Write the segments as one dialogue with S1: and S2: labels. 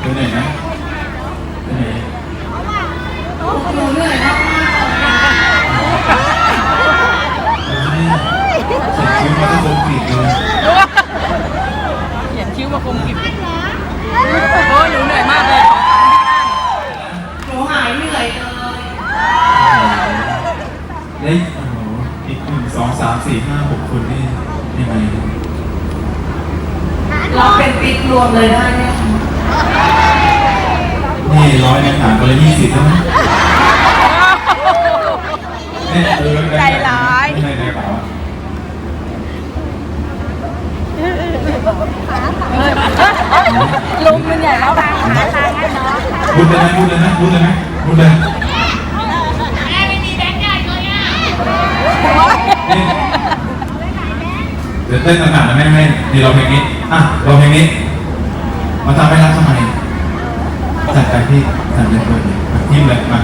S1: ไปไหนนะไปไหน
S2: หนูเหนื่อยมาก
S1: เขียนคิ้วมาที่ตรงปีกเลย
S3: เขียนคิ้วมากลมกลิบโอ้ยหนูเหนื่อยมากเลยขอฟังที่บ้าน
S2: หนูหายเหนื่อยเลย
S1: แล้วโอ้โหอีกหนึ่งสองสามสี่ห้าหกคนนี่ยังไง
S2: เราเป็นปิ๊กรวมเลยได้ไหมคะ
S1: นี่ร้อยในฐานคนละยี่สิบใช่ไหมเนี่ยเออ
S3: ใจร้าย
S1: ไม่ได้เปล่า
S3: ลุงมันใหญ่แล้วนะ
S1: พูดเลยไหมพูดเลยไหมพูดเลยไหมพูดเลยนี่เดี๋ยวเต้นต่างๆนะแม่ให้นี่เราเพลงนี้ อะเราเพลงนี้ มาทำให้รักทำไม จัดไปพี่จัดเลยดเลยมายิ้มเลยมา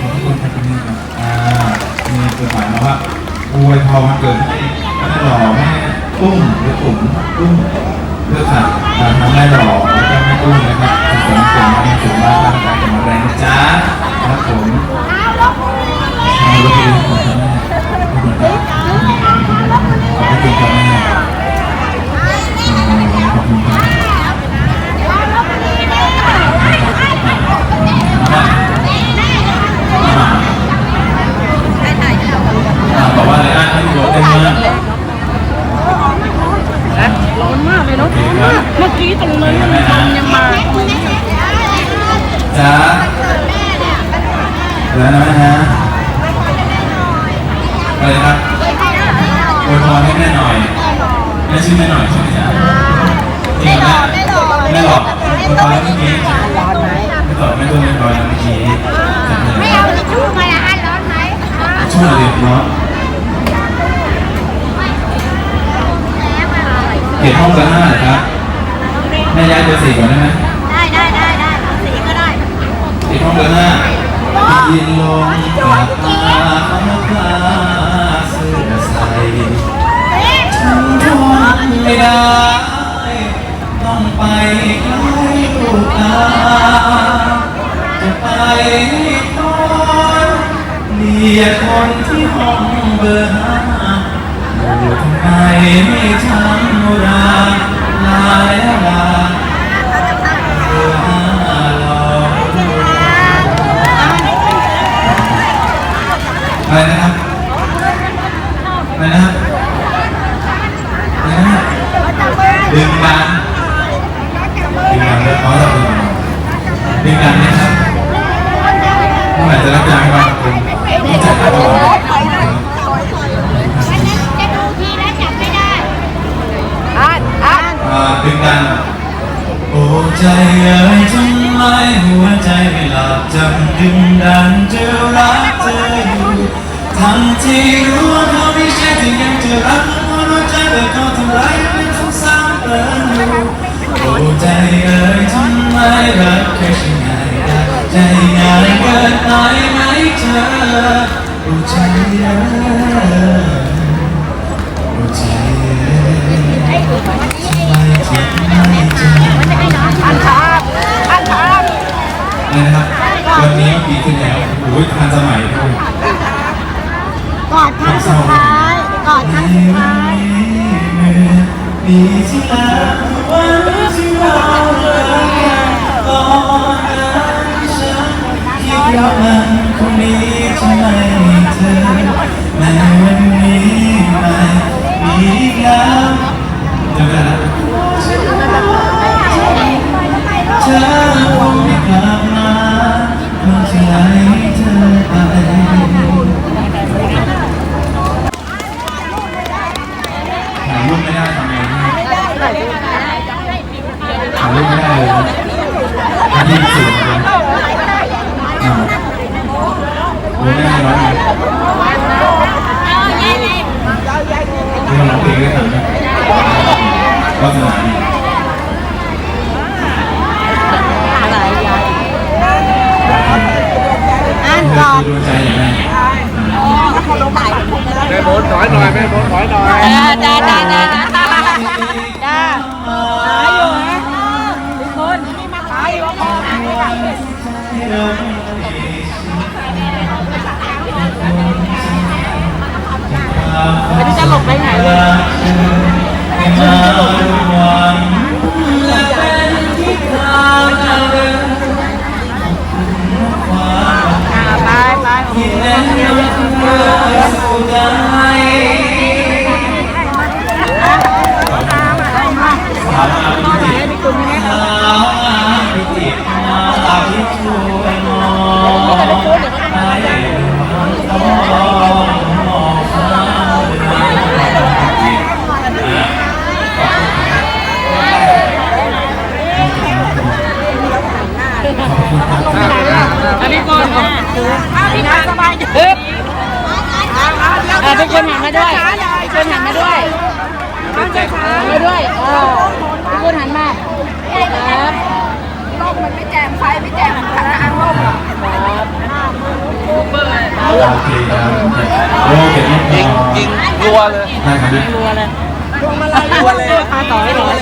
S1: ขอบคุณครับนี่ครับอ่ามีจดหมายมาว่าอวยพรวันเกิดให้แม่หล่อแม่ตุ้มหรือตุ๋มตุ้มเพื่อขัดการทำแม่หล่อแล้วก็แม่ตุ้มนะครับสุขสันต์วันเกิดสุขภาพร่างกายแข็งแรงนะจ๊ะครับผมเอาถไปเลยขอบคุณแม่ขอบคุณครับขอบคุณครับแม่อืมขอบคุณครับอ่าบอกว่าอะไรอะให้ดูเต็มมาก
S3: ร้อนมากเลยเนาะร้อนมากเมื่อกี้ตรงนั้นลมยังมา
S1: จ้า แล้วนะฮะอะไรครับอวยพรให้แม่หน่อยแม่ชื่อแม่หน่อยใช่ไหมจ๊ะจริงไหมแม่หลอกอวยพรเมื่อกี้ไม่ตอบไม่ตัวไม่ตอบเมื่อกี้
S4: ไม่เอาทิชชู่มาละอันร้อนไหม
S1: ช่วยเด็กเนาะเก็บห้องกันห้าเหรอครับแม่ย้ายเบอร์สี่ก่อนได้ไหม
S4: ได้ได้ได้ได้สี่ก็ได้
S1: ติดห้องเบอร์ห้า ยินลงจากฟ้าฟ้าฟ้าเสื้อใสทนไม่ได้ ต้องไปใกล้ลูกตาจะไปคอยเรียกคนที่ห้องเบอร์ห้าอยู่ทำไมไม่ช้ำราลาแล้วลา อะไรนะครับอะไรนะครับดึงดันดึงดันเลยอ๋อเราดึงดันดึงดันนะครับเมื่อไหร่จะรับจ้างบ้างคุณต้องจัดการก่อน
S4: ฉันจะดูทีแล้วจับไม่ได้
S3: อ่านอ่าน
S1: อ่าดึงดันโอ้ใจเอ๋ยทำไมหัวใจไม่หลับจำดึงดันจะรักเธออยู่ทั้งที่รู้ว่าเขา ไม่ใช่ที่ยังจะรักเพราะหัวใจแต่เขาทำร้ายเป็นสงสารเกินอยู่โอ้ใจเอ๋ยทำไมรักแค่ฉันง่ายได้ใจง่ายเกินไปไหมเธอโอ้ใจเอ๋ยโอ้ใจเอ๋ยทำไมถึงไม่เจอ
S3: อ่านช้าอ่านช้า
S1: นี่นะครับวันนี้ปีที่แล้วโอ้ยทันสมัยด้วย
S4: กอดครั้งสุดท้าย ครั้งสุดท้าย
S1: ปีที่แล้ววันที่เราเลิกกันตอนนั้นฉันคิดว่ามันคงดีจะไม่เธอแม้วันนี้ไม่มีอีกแล้วเดี๋ยวนะเธอ เนี่ยถ่ายรูปไม่ได้เลยนะยี่สิบเลยอ่าโอ้ยไม่ได้ร้อยเลยที่มันร้องเพลงได้ทันไหมวาสนาดี
S4: อ่าน
S1: เธ
S4: ก
S1: อ
S4: อด
S1: คือดวงใจอย่างไร
S5: แม่โบนถอยหน่อยแม่โบนถอยหน่อย
S3: จ้าจ้าจ้าจ้า ไม่
S1: ได้จะหล
S3: บไปไห
S1: นเลย ทุ
S3: กคนหันมาด้วยทุกคนหันมาด้วยมาด้วยเออทุกคนหันมาครับ
S2: ร่มมันไม่แจมไฟไม่แจมทางอ้างร่มหรอก
S1: โอเคครับโอเคนิดนึง
S5: ยิงรัวเลย
S1: ได้ครับ
S3: รัวเลยรัวเลยพาต่อให้หน่อย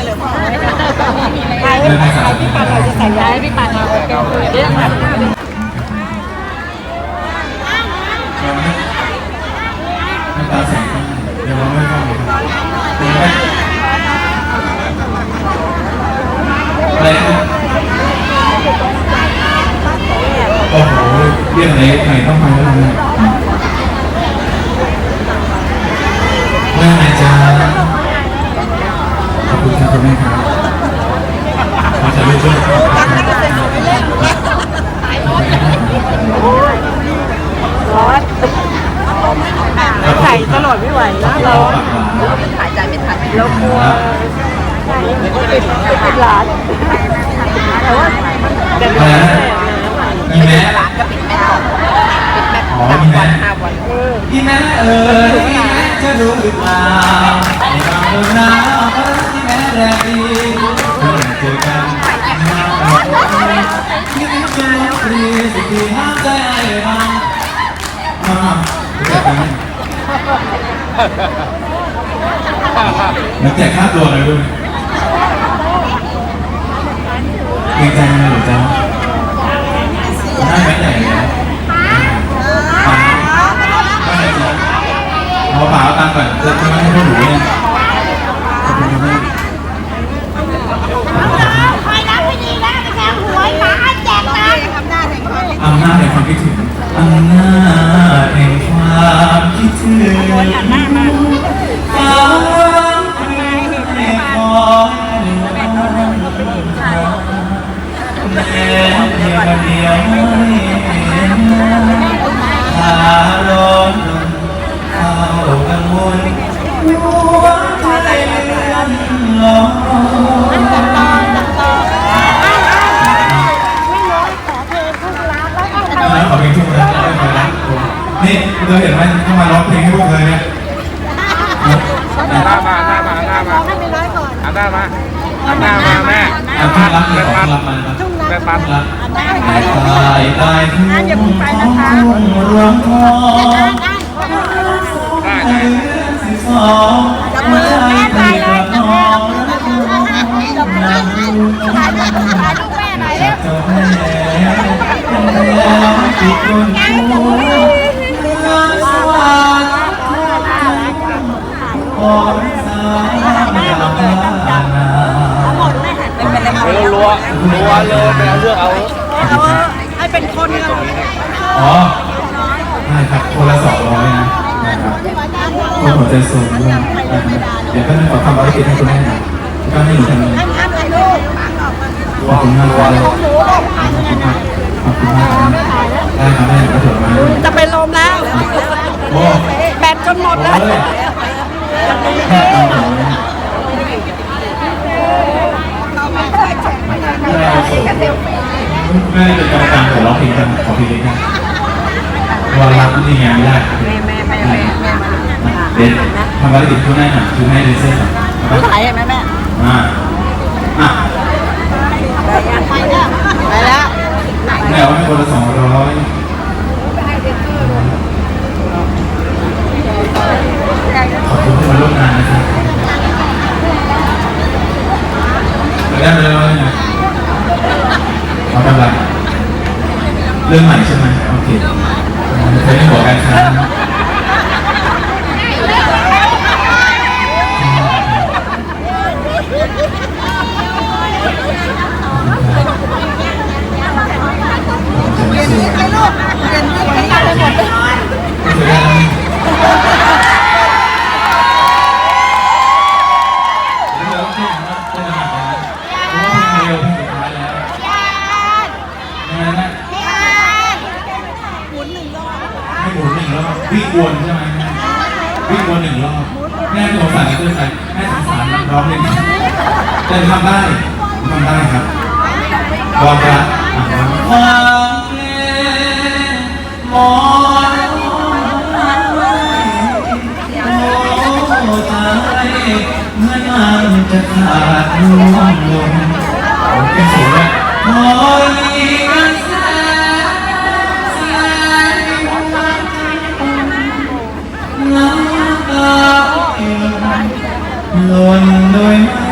S3: ใคร
S1: เรื่องให้สาร
S3: พี่ปัดเราจะใส่ย้ายพี่ปัดมาโอ
S1: เอะไรนะโอ้โหเรื่องไหนไหนต้องไปแล้
S3: วนะ แต่ว่าแต่
S1: อะไรนะอีแม่
S2: ร้านก็ปิดแม่ก่อนปิดแม่
S1: อ๋อ
S2: สาม
S1: อี
S2: วั
S1: แม่
S2: นห้าวัน
S1: อีแม่เอออีแม่จะรู้หรือเปล่าในบางเรื่องราวอีแม่แรงดีเมื่อเจอกันมาบอกที่นี่จะรู้ฟรีสิที่ห้ามใจไอ้บ้างมารู้จักกันมแล้วแจกค่าตัวหน่อยด้วย เกรงใจไหมหรือจ๊ะได้ไหมใหญ่เลยปังปังไหนจ๊ะเอาเปล่าเอาตังค์ก่อนจะจะไม่ให้พวกหนูเนี่ยขอบคุณครับแม่
S4: คอยรับไม่ดีนะไปแทงหวยหมาแจกตังค์ทำหน้าไหนก็ไม่
S1: อำนาจแห่งความคิดถึงอำนาจแห่งความคิดถึง เดียวไม่เห็นหาร้อนเข้ากังวลหัวใจเลื่อนลอย
S4: ตัดตอนตัดตอนไม่รู้ขอเพลงทุกร้านแล้วก็
S1: ทำไมขอเพลงทุกคนได้ไหมนะนี่เธอเห็นไหมเข้ามาร้องเพลงให้พวกเธอเนี่ย
S5: หน้ามาหน้ามาหน้ามา
S4: ให้ไปร้อยก่อน
S5: หันหน้ามาหันหน้ามาแม่
S1: เอาทุ่งรักเลยขอทุ่มา
S5: แม่ปั๊ม
S1: รักตายตายทุ่งของทุ่งรวงทอง
S5: ได้
S1: เดื
S5: ได้
S1: อนสิบสองหัวใจเปิดกระนองนั่งดูน้ำ
S4: ถ่ายรูปแม่หน่อย
S1: จับเจ้าแม่เป็นแล้ว
S3: คน
S1: หัวใจสูงด้วยนกับเดี๋ยวก็ขอทำภารกิจให้คุณแม่น่อยแล้วก็ให้หนูทำงาน
S4: อันไหนลูก
S1: ขอบคุณมากครับขอบคุณมากขอบคุณมากครับได้ครับแม่ก็ถือมา
S3: จะเป็นลมแล้วแบตจนหมดแล้ว
S1: แค่เอาหนูแม่เป็นกรรมการของร้องเพลงกันขอเพลงนี้ครับวันรับนี่ไงไม่ได้
S3: แม่แม่แม่แม่แม่มา
S1: เด็ด ทำภารกิจคุณแม่หน่อยคือให้เดนเซอร์ก่อน
S3: ถ่ายให้แม่แม่
S1: อ่าอะ
S3: ไปแล้วไปแล้ว
S1: แม่เอาให้คนละสองร้อยขอบคุณที่มาร่วมงานนะครับไปได้เลยนะเอากำลังเรื่องใหม่ใช่ไหมโอเคเคยได้หัวกันครั รร้องเพลงแต่ทำได้ทำได้ครับรอบละฟังเพลงหมอโอ้ใจเมื่อมันจะขาดร่วงลงโอ้เป็นสูงเลย